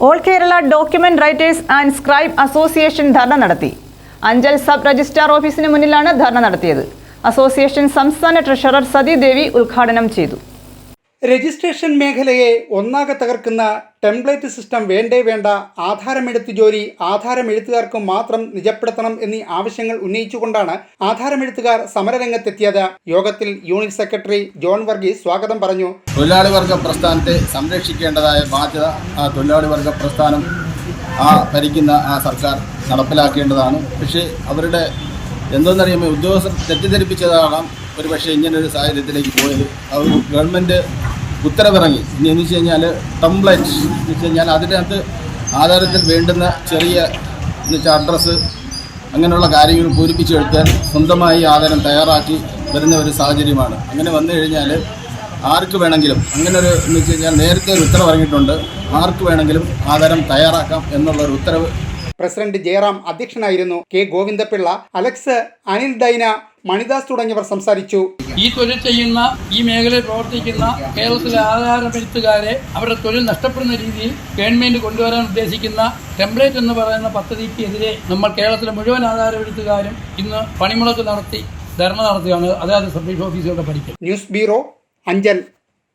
All Kerala document writers and scribe association dharna നടത്തി Anchal sub registrar ഓഫീസിന് മുന്നിലാണ് ധർണ നടത്തിയത്. അസോസിയേഷൻ സംസ്ഥാന ട്രഷറർ സതി ദേവി ഉദ്ഘാടനം ചെയ്തു. രജിസ്ട്രേഷൻ മേഖലയെ ഒന്നാകെ തകർക്കുന്ന ടെംപ്ലേറ്റ് സിസ്റ്റം വേണ്ടേ വേണ്ട ആധാരമെഴുത്ത് ജോലി ആധാരമെഴുത്തുകാർക്ക് മാത്രം നിജപ്പെടുത്തണം എന്നീ ആവശ്യങ്ങൾ ഉന്നയിച്ചുകൊണ്ടാണ് ആധാരമെഴുത്തുകാർ സമരരംഗത്തെത്തിയത്. യോഗത്തിൽ യൂണിറ്റ് സെക്രട്ടറി ജോൺ വർഗീസ് സ്വാഗതം പറഞ്ഞു. തൊഴിലാളി വർഗ പ്രസ്ഥാനത്തെ സംരക്ഷിക്കേണ്ടതായ ബാധ്യത ആ തൊഴിലാളി വർഗ പ്രസ്ഥാനം ആ ഭരിക്കുന്ന ആ സർക്കാർ നടപ്പിലാക്കേണ്ടതാണ്. പക്ഷേ അവരുടെ എന്തെന്നറിയുമ്പോൾ ഉദ്യോഗസ്ഥർ തെറ്റിദ്ധരിപ്പിച്ചതാകാം. ഒരു പക്ഷേ ഇങ്ങനൊരു സാഹചര്യത്തിലേക്ക് പോയത്. അവർ ഗവൺമെന്റ് ഉത്തരവിറങ്ങി. ഇനി എന്ന് വെച്ച് കഴിഞ്ഞാൽ ടംപ്ലേറ്റ് എന്ന് വെച്ച് കഴിഞ്ഞാൽ അതിനകത്ത് ആധാരത്തിൽ വേണ്ടുന്ന ചെറിയ എന്ന് വെച്ചാൽ അഡ്രസ്സ് അങ്ങനെയുള്ള കാര്യങ്ങൾ പൂരിപ്പിച്ചെടുത്ത് സ്വന്തമായി ആധാരം തയ്യാറാക്കി വരുന്ന ഒരു സാഹചര്യമാണ്. അങ്ങനെ വന്നു കഴിഞ്ഞാൽ ആർക്ക് വേണമെങ്കിലും അങ്ങനെ ഒരു എന്ന് വെച്ച് കഴിഞ്ഞാൽ നേരത്തെ ഒരു ഉത്തരവ് ഇറങ്ങിയിട്ടുണ്ട്. ആർക്ക് വേണമെങ്കിലും ആധാരം തയ്യാറാക്കാം എന്നുള്ള ഒരു ഉത്തരവ് പ്രസിഡന്റ് ജയറാം അധ്യക്ഷനായിരുന്നു കെ ഗോവിന്ദപിള്ള. അലക്സ് അനിൽ ഡൈന മണിദാസ് തുടങ്ങിയവർ സംസാരിച്ചു. ഈ തൊഴിൽ ചെയ്യുന്ന ഈ മേഖലയിൽ പ്രവർത്തിക്കുന്ന കേരളത്തിലെ ആധാരമെഴുത്തുകാരെ അവരുടെ തൊഴിൽ നഷ്ടപ്പെടുന്ന രീതിയിൽ ഗവൺമെന്റ് കൊണ്ടുവരാൻ ഉദ്ദേശിക്കുന്ന ടെംപ്ലേറ്റ് എന്ന് പറയുന്ന പദ്ധതിക്കെതിരെ നമ്മൾ കേരളത്തിലെ മുഴുവൻ ആധാരമെഴുത്തുകാരും ഇന്ന് പണിമുളക്ക് നടത്തി ധർണ നടത്തുകയാണ്. അതായത് സബ് ഓഫീസുകളുടെ പഠിക്കും ന്യൂസ് ബ്യൂറോ അഞ്ചൽ.